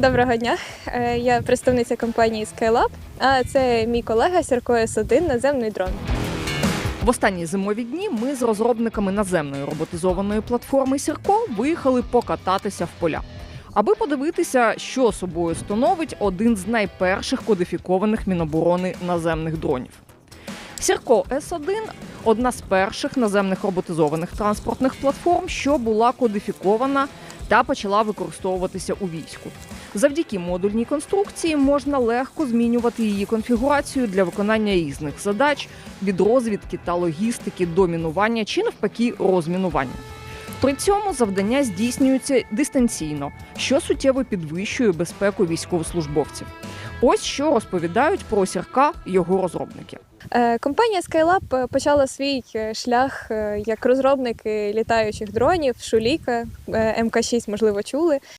Доброго дня. Е, Я представниця компанії Skylab, а це мій колега Сірко С1 наземний дрон. В останні зимові дні ми з розробниками наземної роботизованої платформи Сірко виїхали покататися в поля, аби подивитися, що собою становить один з найперших кодифікованих міноборони наземних дронів. Сірко С1 одна з перших наземних роботизованих транспортних платформ, що була кодифікована та почала використовуватися у війську. Завдяки модульній конструкції можна легко змінювати її конфігурацію для виконання різних задач від розвідки та логістики до мінування чи навпаки розмінування. При цьому завдання здійснюються дистанційно, що суттєво підвищує безпеку військовослужбовців. Ось що розповідають про сірка його розробники. Е, Компанія Skylab е, почала свій е, шлях як розробники літаючих дронів, Шуліка, е, МК-6, можливо, чули.